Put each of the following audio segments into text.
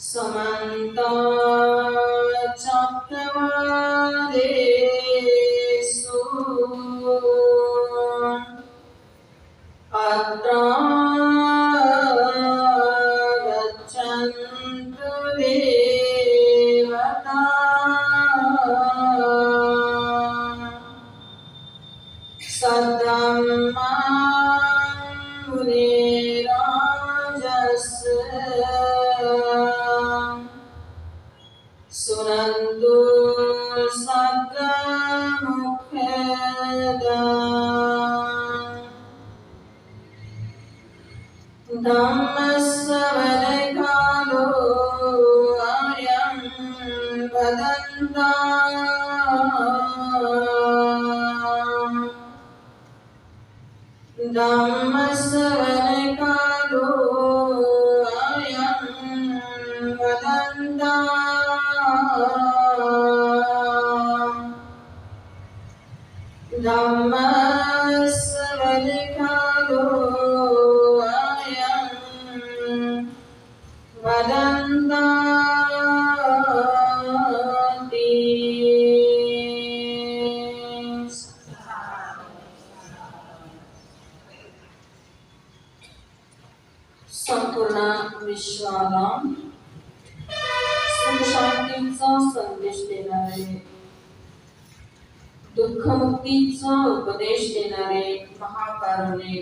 समन्त Namaste. विश्वाला सुख शांतीचा संदेश देणारे दुःखमुक्तीचा उपदेश देणारे महाकारुणे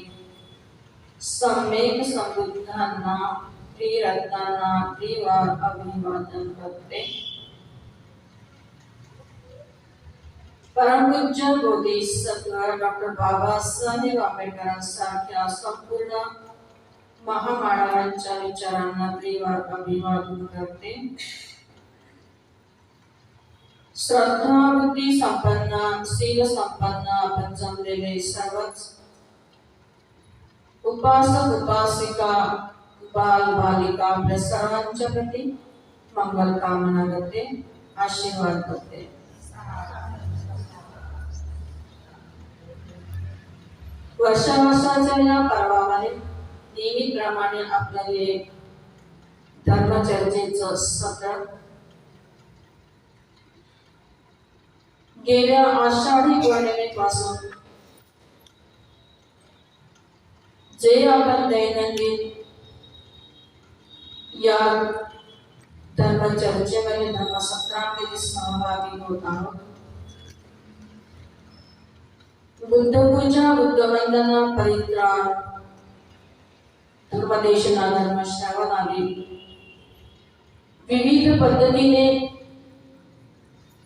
सम्यक समृद्धांना त्रिरत्नांना त्रिवार अभिवादन करते परमपूज्य बोधिसत्व डॉक्टर बाबासाहेब आंबेडकरांसारख्या संपूर्ण महामानवांच्या विचारांना त्रिवार अभिवादन करते. श्रद्धावृत्ती संपन्न शील संपन्न आपण जमलेले सर्वच. उपासक उपासिका बाल बालिका आपल्या सर्वांच्या प्रती मंगल कामना करते आशीर्वाद करते. वर्षा वर्षाच्या या पर्वामध्ये नेहमीप्रमाणे आपल्याला हे धर्मचर्चेचं सत्र. गेल्या आषाढी पौर्णिमेपासून जे आपण दैनंदिन या धर्मचर्चेमध्ये धर्मसत्रामध्ये सहभागी होत आहोत. बुद्ध पूजा बुद्ध वंदना परित्राण धर्मदेशना धर्मश्रवण आले विविध पद्धतीने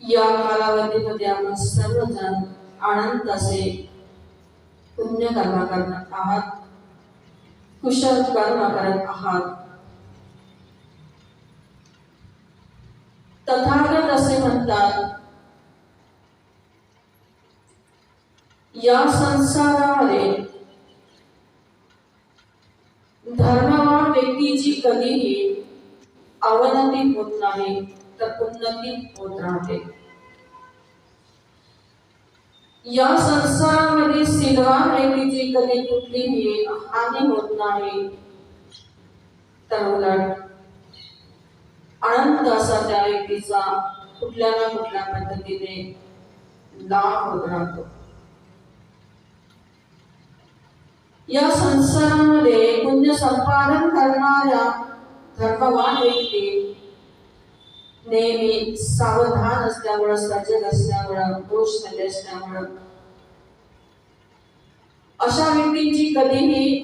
या कालावधीमध्ये आपण सर्वजण आनंद असे पुण्य कर्म करणार आहात कुशल कर्म करत आहात. तथागत असे म्हणतात या संसारामध्ये धर्मवान व्यक्तीची कधीही अवनती होत नाही तर उन्नती होत राहते. या संसारामध्ये सिलवान व्यक्तीची कधी कुठलीही हानी होत नाही. तर उलट अनंत असा त्या व्यक्तीचा कुठल्या ना कुठल्या पद्धतीने लाभ होत राहतो. या संसारामध्ये पुण्य संपादन करणाऱ्या धर्मवान व्यक्ती नेहमी सावधान असल्यामुळं सजग असल्यामुळं दोषमध्ये असल्यामुळं अशा व्यक्तींची कधीही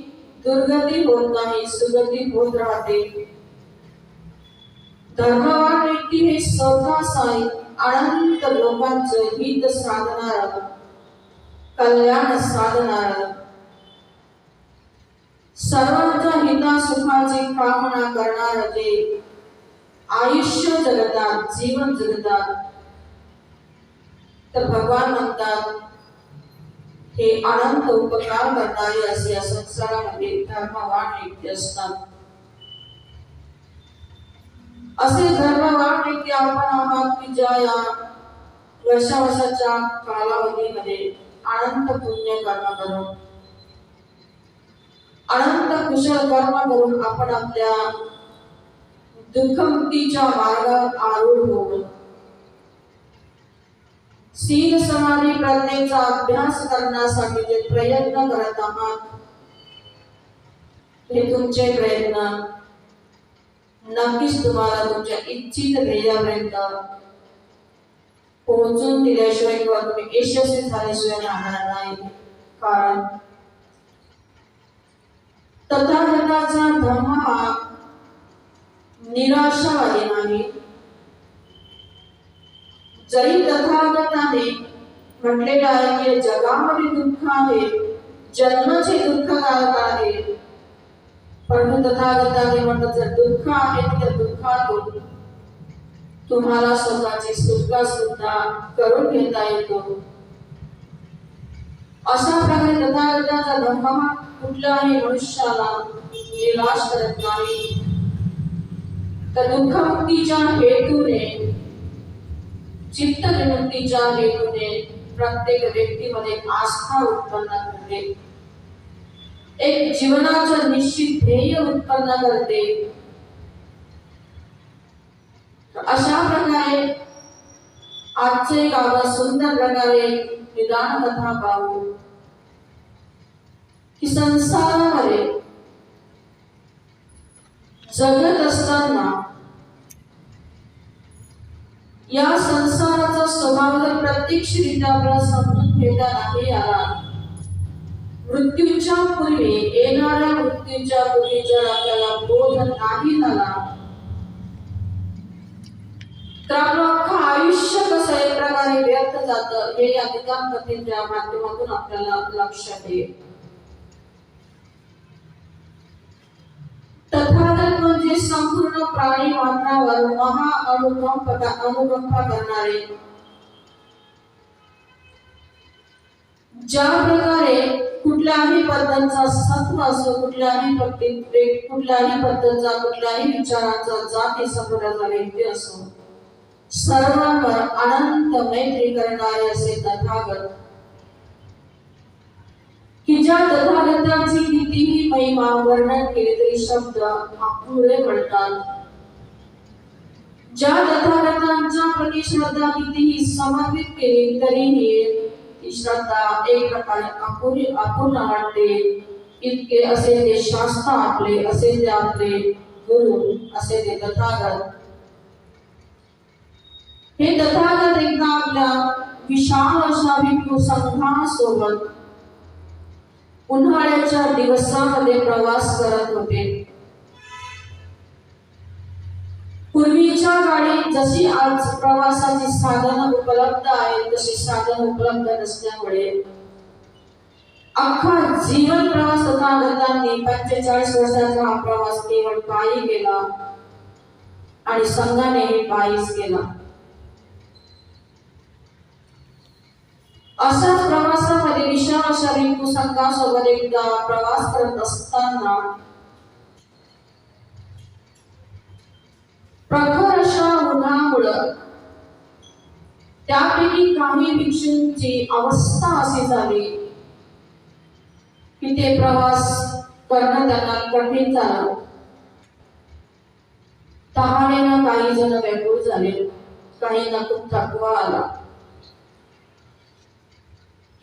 दुर्गती होत नाही सुगती होत राहते. धर्मवान व्यक्ती हे स्वतः साई अनंत लोकांचं हित साधणार कल्याण साधणार सर्वांच्या हिता सुखाची कामना करणार ते आयुष्य जगतात जीवन जगतात. तर भगवान म्हणतात हे अनंत उपकार करणारे असे या संसारामध्ये धर्मवान व्यक्ती असतात. असे धर्मवान व्यक्ती आपण आहात की ज्या या वर्षावर्षाच्या कालावधीमध्ये अनंत पुण्य कर्म करून अनंत कुशल कर्म करून आपण आपल्या दुःखमुक्तीच्या मार्गावर आरूढ होऊ. सीन समाधी प्रज्ञेचा अभ्यास करण्यासाठी जे प्रयत्न करत आहात हे तुमचे प्रयत्न नक्कीच तुम्हाला तुमच्या इच्छित ध्येयापर्यंत पोहोचून दिल्याशिवाय किंवा तुम्ही यशस्वी झाल्याशिवाय राहणार नाही. कारण तथागताचा धर्म हा निराशावादी नाही. जरी तथागताने म्हटलेलं आहे की जगामध्ये दुःख आहे जन्माचे दुःखकारक आहे. परंतु तथागताने म्हणतात जर दुःख आहे तर त्या दुःखातून तुम्हाला स्वतःची सुटका सुद्धा करून घेता येतो. अशा प्रकारे तथागताचा धर्म हा कुठल्याही मनुष्याला निराश करत नाही. तर दुःखमुक्तीच्या हेतूने चित्त विमुक्तीच्या हेतूने प्रत्येक व्यक्तीमध्ये आस्था उत्पन्न करते. एक जीवनाचं निश्चित ध्येय उत्पन्न करते. अशा प्रकारे आजचे गाव सुंदर प्रकारे निदान कथा पाहू. की संसारामध्ये जगत असताना या संसाराचा स्वभाव जर प्रत्यक्षरित्या आपल्याला समजून घेता नाही आला मृत्यूच्या पूर्वी येणाऱ्या मृत्यूच्या पूर्वी जर आपल्याला बोध नाही झाला तर आपलं अख्खं आयुष्य कसं एक प्रकारे व्यर्थ जातं हे या निदान माध्यमातून आपल्याला लक्षात येईल. म्हणजे संपूर्ण प्राणी मात्रावर महा अनुकंप अनुकंपा करणारे. ज्या प्रकारे कुठल्याही पद्धतीचा सत्व असो कुठल्याही पद्धती कुठल्याही पद्धतीचा कुठल्याही विचारांचा जाती संप्रदायाचा व्यक्ती असो सर्वांवर अनंत मैत्री करणारे असे तथागत की ज्या तथागताची कितीही महिमा वर्णन केले तरी शब्द अपुरे पडतात ज्या तथागतांच्या प्रति श्रद्धा कितीही समर्पित केली तरीही ती श्रद्धा एक प्रकारे अपुरी अपूर्ण वाटते. इतके असे ते शास्त्र आपले असे ते आपले गुरु असे ते तथागत. हे तथागत एकदा आपल्या विशाल अशा भिक्खू संघासोबत उन्हाळ्याच्या दिवसामध्ये प्रवास करत होते. पूर्वीच्या काळी जशी आज प्रवासाची साधनं उपलब्ध आहेत तशी साधन उपलब्ध नसल्यामुळे अख्खा जीवन प्रवास तथागतांनी पंचेचाळीस वर्षाचा हा प्रवास केवळ पायी केला आणि संघाने पायीच केला अशाच प्रवासामध्ये विशाल अशा रिंकू संघासोबत एकदा प्रवास करत असताना प्रखर अशा उन्हामुळं त्यापैकी काही भिक्षूंची अवस्था अशी झाली की ते प्रवास करणं त्यांना कठीण झालं. तहानेनं काही जण वेगळं झाले. काही खूप थकवा आला.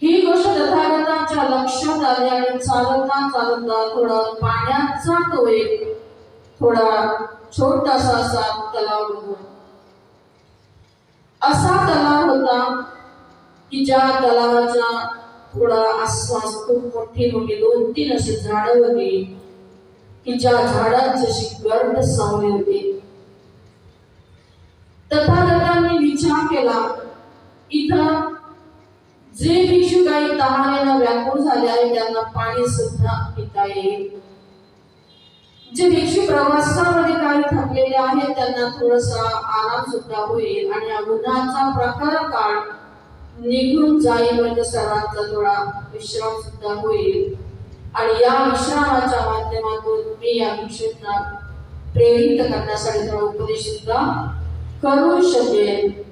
ही गोष्ट तथागतांच्या लक्षात आली आणि चालवता चालवता थोडा पाण्याचा तो एक थोडा छोटासा असा तलाव होता. असा तलाव होता की ज्या तलावाचा थोडा आसपास खूप मोठी मोठी दोन तीन अशी झाडं होती की ज्या झाडांचे अशी गर्द सावली होती. तथागतांनी विचार केला इथं जे भिक्षू काही तहानेनं व्याकुळ झाले आहे त्यांना पाणी सुद्धा पिता येईल. जे भिक्षू प्रवासामध्ये काही थकलेले आहेत त्यांना थोडासा आराम सुद्धा होईल आणि या उन्हाचा प्रखर काळ निघून जाईल म्हणजे सर्वांचा थोडा विश्राम सुद्धा होईल. आणि या विश्रामाच्या माध्यमातून मी या भिक्षूंना प्रेरित करण्यासाठी थोडा उपदेश सुद्धा करू शकेल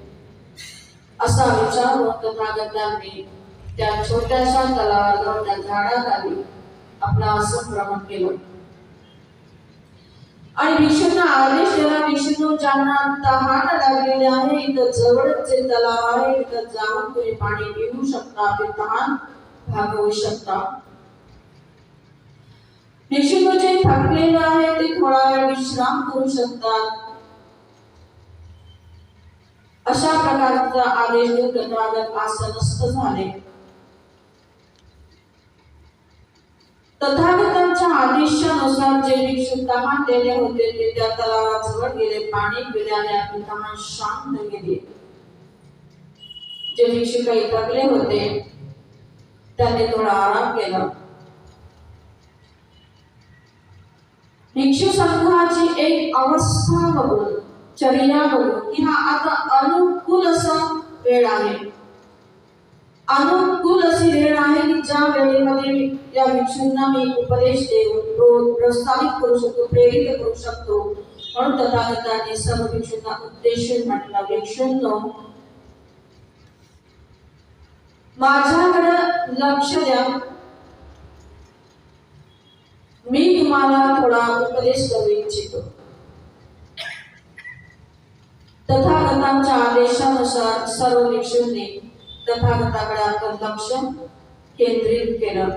असा विचार होत नागदांनी त्या छोट्याशा तलावावर त्या झाडाखाली आपला आसन भ्रमण केलं. आणि भिक्षूंना आदेश दिला विष्णू ज्यांना तहान लागलेली आहे इथं जवळच जे तलाव आहे इथं जाऊन तुम्ही पाणी पिऊ शकता आपले तहान भागवू शकता. भिक्षुक जे थकलेलं आहे ते थोडा वेळ विश्राम करू शकतात. अशा प्रकारचा आदेश देऊन तथागत आसनस्थ झाले. तथागतांच्या आदेशानुसार जे भिक्षुक तहानलेले होते ते त्या तलावाजवळ गेले. पाणी पिल्याने आपली तहान शांत गेली. जे भिक्षुक काही थकले होते त्यांनी थोडा आराम केला. भिक्षू संघाची एक अवस्था बघून चर्या बघू की हा आता अनुकूल असा वेळ आहे. अनुकूल अशी वेळ आहे की ज्या वेळेमध्ये या भिक्षूंना मी उपदेश देऊन प्रो- प्रोत्साहित करू शकतो प्रेरित करू शकतो. म्हणून तथागतांनी सर्व भिक्षूंना उद्देशून म्हटलं भिक्षूंनो माझ्याकडे लक्ष द्या. मी तुम्हाला थोडा उपदेश करू इच्छितो. तथागतांच्या आदेशानुसार सर्व भिक्षूंनी तथागताकडे आपलं लक्ष केंद्रित केलं.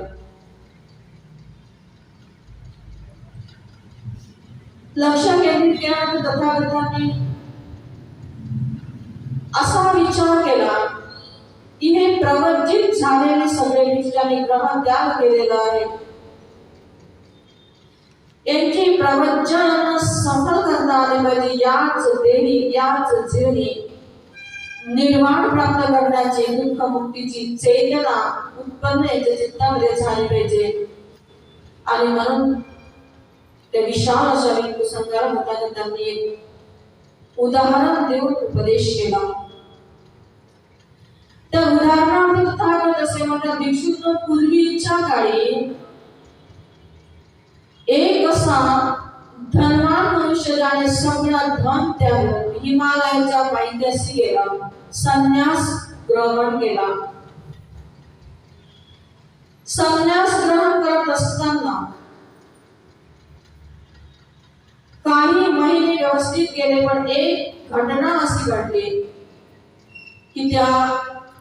लक्ष केंद्रित केल्यानंतर तथागतांनी असा विचार केला की हे प्रवर्जित झालेले सगळे भिक्षांनी ग्रहण त्याग केलेला आहे. यांची प्रवचन सफल करता आले पाहिजे याच देही याच जीवनी निर्वाण प्राप्त करण्याची दुःख मुक्तीची चेतना उत्पन्न याच्या चित्तामध्ये झाली पाहिजे. आणि म्हणून त्या विशाल अशा भिक्खू संघाला होताना त्यांनी एक उदाहरण देऊन उपदेश केला. त्या उदाहरणामध्ये तथागत असे म्हणतात भिक्षूंनो पूर्वीच्या काळी एक असा धनवान मनुष्य ज्याने सगळं धन त्यागून हिमालयाच्या पायथ्याशी गेला. संन्यास ग्रहण केला. संन्यास ग्रहण करत असताना काही महिने व्यवस्थित गेले पण एक घटना अशी घडली की त्या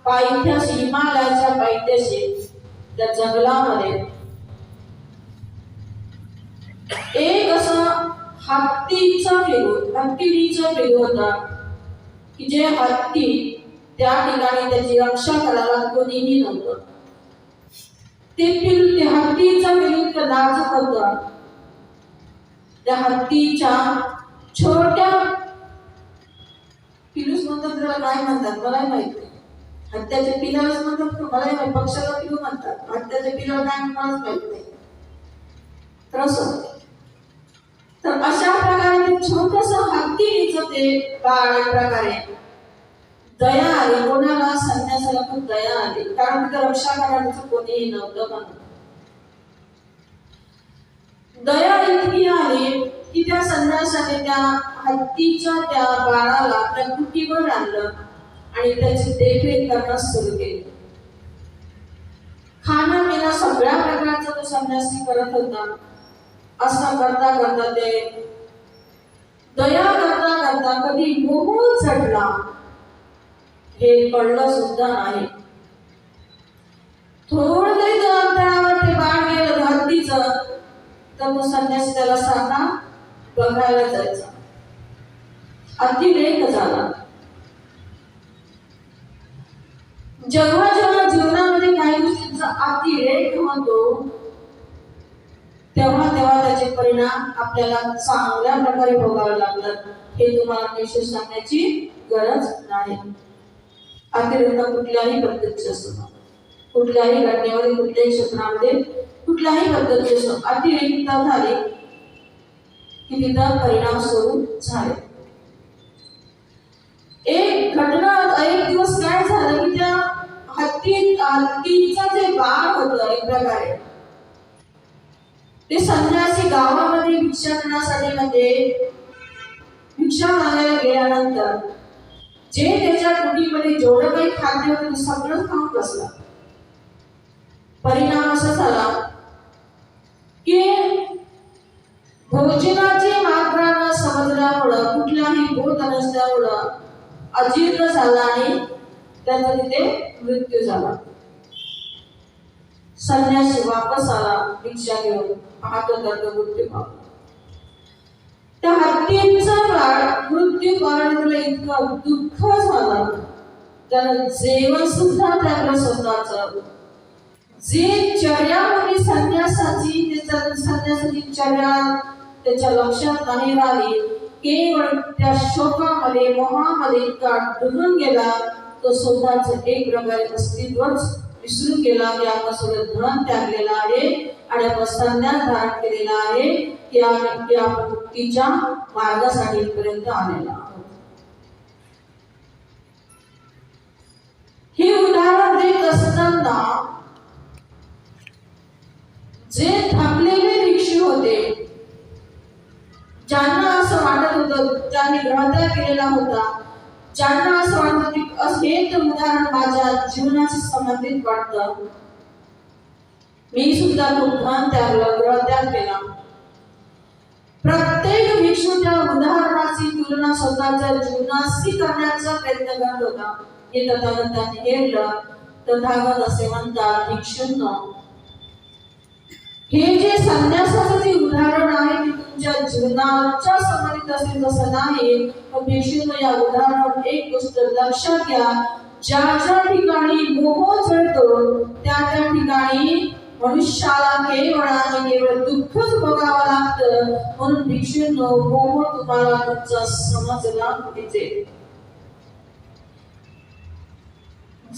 पायथ्याशी हिमालयाच्या पायथ्याशी त्या जंगलामध्ये एक असा हत्तीचा फिरू हत्तीचा फिरू होता. की जे हत्ती त्या ठिकाणी त्याची रक्षा करायला कोणीही नव्हतं. ते फिरू ते हत्तीचा पिल्लू इतकं होता त्या हत्तीच्या छोट्या पिलूस म्हणतात त्याला काय म्हणतात मलाही माहीत नाही. हत्याचे पिलाच म्हणतात मलाही माहिती पक्षाला पिलू म्हणतात. हत्याचे पिलाला काय मलाच माहीत नाही. तर असं. तर अशा प्रकारे ते छोटस हत्तीचं ते बाळ एक प्रकारे दया आली. कोणाला संन्यासाला खूप दया आली. कारण तिथं रक्षा करण्याचं कोणीही नव्हतं म्हणून. दया इतकी आली की त्या संन्यासाने त्या हत्तीच्या त्या बाळाला त्या कुटीवर आणलं आणि त्याची देखरेख करणं सुरू केली. खाणं पिणं सगळ्या प्रकारचा तो संन्यासी करत होता. असं करता करता ते दया करता करता कधी मोह चढला हे कळलं सुद्धा नाही. थोडं तरी तो अंतरावर ते बाळ गेलं धरतीच तर तो संन्यास त्याला साधा बघायला जायचा. अतिरेक झाला. जेव्हा जेव्हा जीवनामध्ये काही गोष्टींचा अतिरेक होतो तेव्हा तेव्हा त्याचे परिणाम आपल्याला चांगल्या प्रकारे भोगावे लागतात. हे तुम्हाला निश्चित सांगण्याची गरज नाही. अतिरिक्त कुठल्याही पद्धतीचे असतो कुठल्याही घटनेमध्ये कुठल्याही क्षेत्रामध्ये कुठल्याही पद्धतीचे असो अतिरिक्त झाले की तिथं परिणाम स्वरूप झाले. एक घटना एक दिवस काय झालं की त्या हत्ती हत्तीचा जे बाळ होतं एक प्रकारे ते संन्यासी गावामध्ये भिक्षा म्हणजे भिक्षा मागायला गेल्यानंतर जे त्याच्या कुटीमध्ये जेवढं काही खाद्य होतं ते सगळं खाऊन बसला. परिणाम असा झाला की भोजनाची मात्रा न समजल्यामुळं कुठलाही बोध नसल्यामुळं अजीर्ण झाला आणि त्याचा तिथे मृत्यू झाला. संन्यासी वापस आला भिक्षा घेऊन. पाहतो तर मृत्यू पावला त्या हत्तीचा काळ मृत्यू पाहण्याला इतका दुःख झाला. त्यानं जेवण सुद्धा त्याला स्वतःच. जे चर्यामध्ये संन्यासाची त्याच्या संन्यासाची चर्या त्याच्या लक्षात नाही राहिली केवळ त्या शोकामध्ये मोहामध्ये इतका डुबून गेला तो स्वतःच एक प्रकारे अस्तित्वच विसरून गेला की आपण सगळं धन त्यागलेलं आहे आणि आपण संन्यास धारण केलेला आहे की आपण आपण मुक्तीच्या मार्गासाठी पर्यंत आलेला आहोत. हे उदाहरण देत असताना जे थकलेले भिक्षू होते ज्यांना असं वाटत होतं त्यांनी ग्रहत्या केलेला होता ज्यांना असं वाटत होतं की हे तर उदाहरण माझ्या जीवनाशी संबंधित वाटतं. मी सुद्धा खूप भान त्यागलं ग्रहत्याग केला. प्रत्येक भिक्षू त्या उदाहरणाची तुलना स्वतःच्या जीवनाशी करण्याचा प्रयत्न करत होता. हे तथागतांनी हेरलं तथागत असे म्हणतात भिक्षूंना हे जे संन्यासाचं जे उदाहरण आहे तुमच्या जीवनाच्या संबंधित असेल तसं नाही पण भिक्षूंनो या उदाहरणात एक गोष्ट लक्षात घ्या. ज्या ज्या ठिकाणी मोह जळतो त्या त्या ठिकाणी मनुष्याला केवळ आणि केवळ दुःखच बघावं लागतं. म्हणून भिक्षूंनो मोह तुम्हाला तुमचा समजला पाहिजे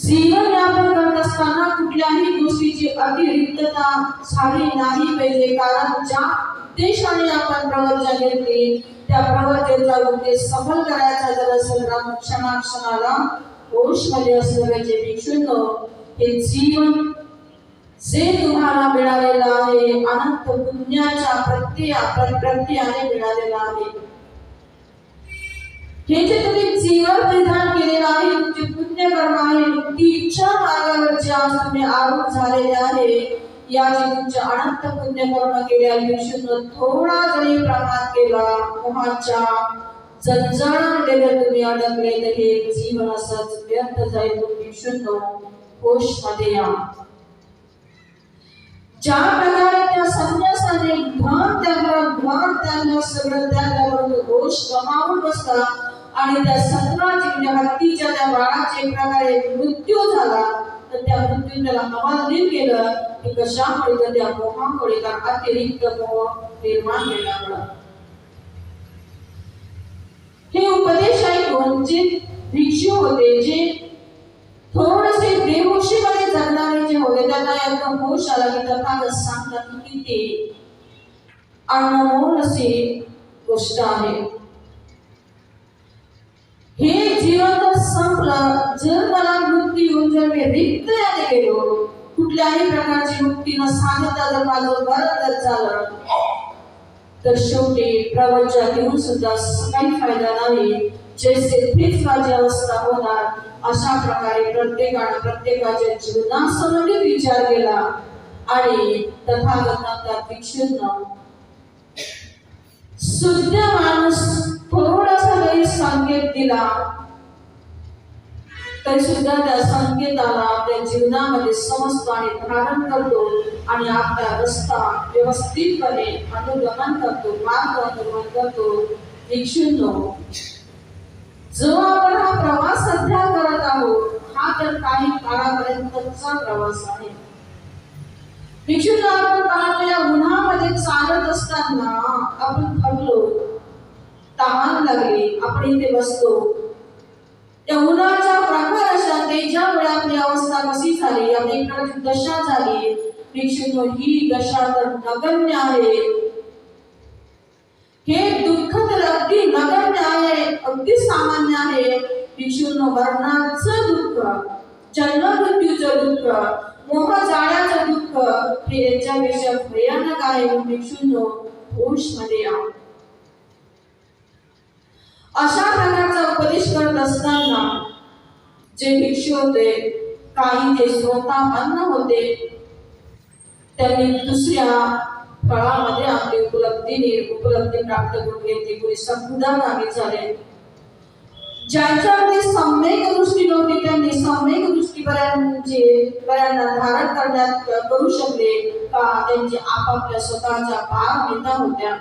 जीवन यापन करत असताना कुठल्याही गोष्टीची अतिरिक्तता झाली नाही पाहिजे. कारण ज्या उद्देशाने आपण प्रवचन घेतली त्या प्रवचनाचा उद्देश सफल करायचा जर असेल तर क्षणाक्षणाला होशमध्ये असलं पाहिजे भिक्षूंनो हे जीवन जे तुम्हाला मिळालेलं आहे अनंत पुण्याच्या प्रत्यया प्रत्ययाने मिळालेलं आहे. हे जे तुम्ही जीवन विधान केलेलं आहे तुमचे पुण्य कर्म आहे मुक्तीच्या मार्गावर जे आज तुम्ही आरोप झालेले आहे. याचे तुमचे अनंत पुण्य कर्म केले आयुष्यात थोडा जरी प्रमाण केला मोहाच्या जंजाळामध्ये जर तुम्ही अडकले तर हे जीवन असंच व्यर्थ जाईल तुम्ही शून्य शुद्ध होशमध्ये या. ज्या प्रकारे त्या संन्यासाने भान त्यागलं भान त्यागलं सगळं त्यागलं परंतु दोष गमावून बसतात आणि त्या सतराची त्या हत्तीच्या त्या बाळाचे एक प्रकारे मृत्यू झाला तर त्या मृत्यू त्याला हवालदिल केलं. की कशामुळे? तर त्या मोहामुळे का अतिरिक्त मोह निर्माण केल्यामुळं हे उपदेश ऐकून जे भिक्षू होते जे थोडेसे बेहोशीमध्ये जगणारे जे होते त्यांना एकदम होश आला की तथागत सांगतात की ते अनमोल अशी गोष्ट आहे. हे जीवन तर संपलं जर मला मृत्यू येऊन जर मी रिक्त याने गेलो कुठल्याही प्रकारची मुक्ती न सांगता जर माझं बरं जर झालं तर शेवटी प्रवचन घेऊन सुद्धा काही फायदा नाही. जैसे तीच माझी अवस्था होणार अशा प्रकारे प्रत्येकानं प्रत्येकाच्या जीवनासंबंधित विचार केला आणि तथागतांना भिक्षूंना शुद्ध माणूस थोडासा संकेत दिला तरी सुद्धा त्या संकेताला आपल्या जीवनामध्ये समजतो आणि धारण करतो आणि आपला रस्ता व्यवस्थितपणे अनुगमन करतो मार्ग अनुगमन करतो. भिक्षूंनो जो आपण हा प्रवास सध्या करत आहोत हा तर काही काळापर्यंतचा प्रवास आहे. भिक्षूंनो आपण पाहतो या उन्हामध्ये चालत असताना आपण थकलो. तहान लागली आपण इथे बसतो. त्या उन्हाच्या प्रखर अशा तेजामुळे आपली अवस्था कशी झाली? आपली इकडची दशा झाली? भिक्षुक ही दशा तर नगण्य आहे. हे दुःख तर अगदी नगण्य आहे अगदी सामान्य आहे. भिक्षूंनो मरणाचं दुःख जन्म मृत्यूचं दुःख मोह जाण्याचं दुःख हे याच्यापेक्षा भयानक आहे म्हणून होशमध्ये या अशा प्रकारचा उपदेश करत असताना जे भिक्षू होते काही जे स्वतः अन्न होते त्यांनी दुसऱ्या फळामध्ये आपली उपलब्धी उपलब्धी प्राप्त करून घेतली. कोणी समुदा नामी झाले. ज्यांच्यामध्ये सम्यक दृष्टी नव्हती त्यांनी सम्यक दृष्टी बऱ्यांचे बऱ्यांना धारण करण्यात करू शकले का? त्यांची आपापल्या स्वतःच्या पारमिता होत्या.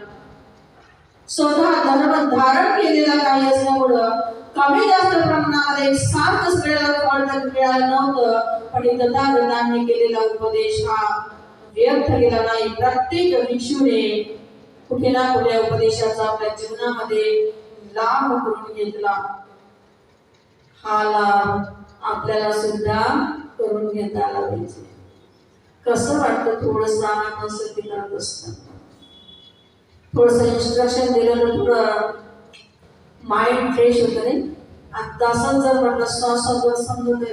स्वतः धर्म धारण केलेला काही असल्यामुळं कमी जास्त प्रमाणामध्ये सारखं सगळ्याला फळ तर मिळालं नव्हतं पण तथागतांनी केलेला उपदेश हा व्यर्थ केला नाही. प्रत्येक भिक्षूने कुठे ना कुठे उपदेशाचा आपल्या जीवनामध्ये लाभ करून घेतला. हा लाभ आपल्याला सुद्धा करून घेता आला पाहिजे कसं वाटतं थोडं सामान असं ते करत असतं थोडस इन्स्ट्रक्शन दिलं तर थोडं माइंड फ्रेश होतं नाही आता असं जर म्हटलं श्वासावर समजत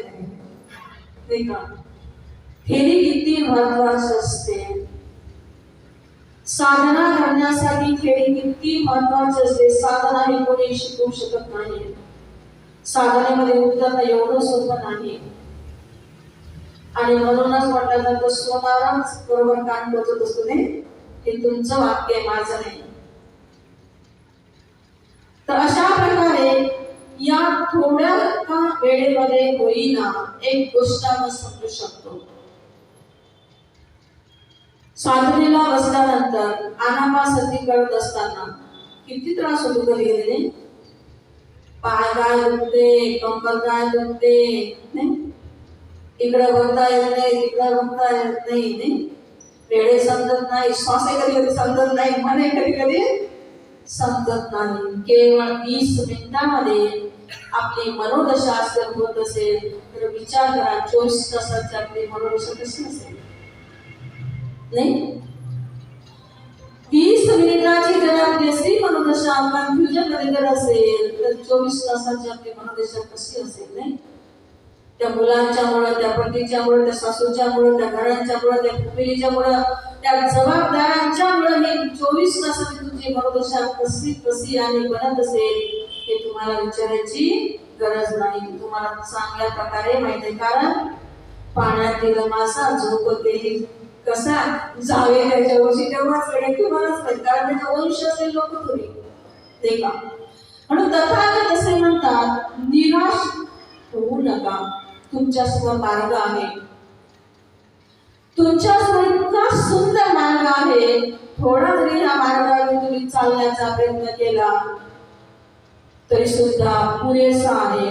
नाही का? हेही किती महत्वाचं असते. साधना करण्यासाठी खेळी किती महत्त्वाचे असते. साधना हे कोणी शिकवू शकत नाही. साधनेमध्ये उतरणं एवढं सोपं नाही. आणि म्हणूनच म्हटलं तर स्वतःलाच बरोबर काम टोचत असतो ने हे तुमचं वाक्य माझं नाही. तर अशा प्रकारे या थोड्या का वेळेमध्ये होईना एक गोष्ट आपण समजू शकतो. साधनेला बसल्यानंतर अनापासती करत असताना किती त्रास होतो घरी गेलेले पाय काय दुखते कंबर काय दुखते नाही? इकडे बघता येत नाही तिकडे बघता येत नाही नाही? समजत नाही श्वास कधी कधी समजत नाही मने कधी कधी समजत नाही. केवळ वीस मिनिटामध्ये आपली मनोदशा जर होत असेल तर विचार करा चोवीस तासाची आपली मनोदशा कशी असेल? नाही? वीस मिनिटाची जर आपली अशी मनोदशा कन्फ्युजनमध्ये जर असेल तर चोवीस तासाची आपली मनोदशा कशी असेल नाही? त्या मुलांच्या मुळे त्या पतीच्या मुळे त्या सासूच्या मुळे त्या घरांच्या मुळे त्या फॅमिलीच्या मुळे त्या जबाबदारांच्या मुळे हे चोवीस तासात तुमची मनोदशा कशी कशी आणि बनत असेल हे तुम्हाला विचारायची गरज नाही. तुम्हाला चांगल्या प्रकारे माहिती आहे. कारण पाण्यातील मासा झोपते कसा जावे त्याच्या वर्षी तेव्हाच कडे तुम्हालाच माहिती. कारण त्याचा वंश असेल लोक तुम्ही. ते का? म्हणून तथागत असे म्हणतात निराश होऊ नका. तुमच्यासमोर मार्ग आहे. तुमच्यासमोर इतका सुंदर मार्ग आहे. थोडा जरी ह्या मार्गावर तुम्ही चालण्याचा प्रयत्न केला. तरी सुद्धा पुरेसा आहे.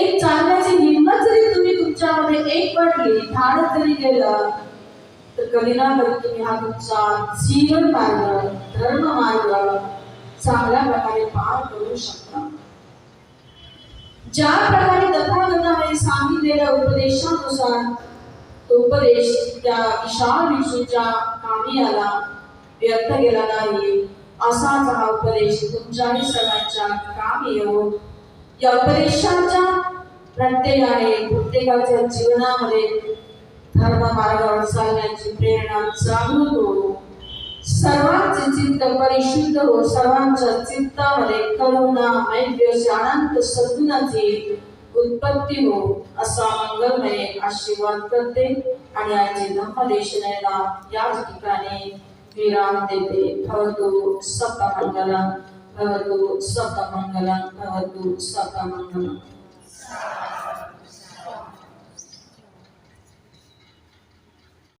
एक चालण्याची हिंमत जरी तुम्ही तुमच्यामध्ये एक पडली धाडत जरी गेलं तर कधी ना कधी तुम्ही हा तुमचा जीवन मार्ग धर्म मार्ग चांगल्या प्रकारे पार करू शकता. ज्या प्रकारे तथागताने सांगितलेल्या उपदेशानुसार तो उपदेश त्या विशाल विष्णूच्या कामी आला व्यर्थ गेला नाही. असाच हा उपदेश तुमच्या सगळ्यांच्या कामी येऊ या उपदेशाच्या प्रत्येकाने प्रत्येकाच्या जीवनामध्ये धर्म मार्गावर चालण्याची प्रेरणा जागृत हो. सर्वांचे चित्त परिशुद्ध हो. सर्वांच्या चित्तामध्ये करुणा मैत्री अनंत सद्गुणाची उत्पत्ती हो असा मंगलमय आशीर्वाद करते आणि आजचे धम्मदेशनेला याच ठिकाणी विराम देते. भवतु सप्तमंगलम भवतु सप्तमंगलम भवतु सप्तमंगलम.